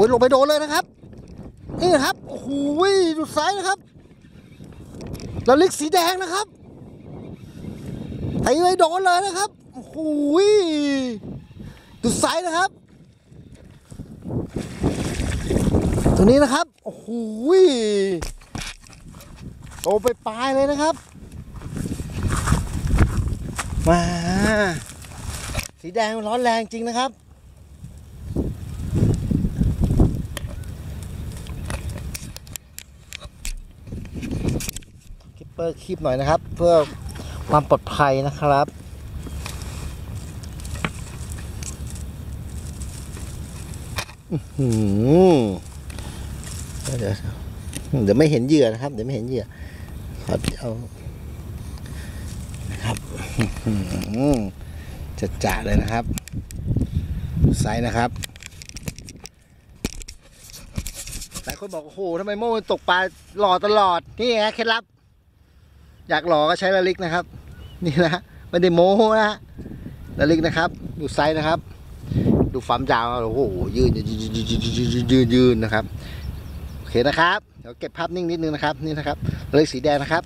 อ้ยลงไปโดนเลยนะครับ นี่ครับ โอ้โหดูไซส์นะครับ แล้วลิกสีแดงนะครับตีไปโดนเลยนะครับ โอ้โหดูไซส์นะครับ ตัวนี้นะครับ โอ้โหโตไปปลายเลยนะครับ มา สีแดงร้อนแรงจริงนะครับ ปเปอร์คีบหน่อยนะครับ เพื่อความปลอดภัยนะครับเดี๋ยวเดี๋ยวไม่เห็นเหยื่อนะครับ เดี๋ยวไม่เห็นเหยื่อขอเอานะครับอื้อหือจะจ่าเลยนะครับไซส์นะครับหลายคนบอกโอ้โหทำไมโม่ตกปลาหล่อตลอด นี่ฮะเคล็ดลับ อยากหล่อก็ใช้ละลิกนะครับ นี่นะไม่ได้โม้นะละลิกนะครับ ดูไซส์นะครับ ดูความยาวโอ้โหยืนยืนยืนยืนยืนนะครับโอเคนะครับเดี๋ยวเก็บภาพนิ่งนิดนึงนะครับนี่นะครับละลิกสีแดงนะครับ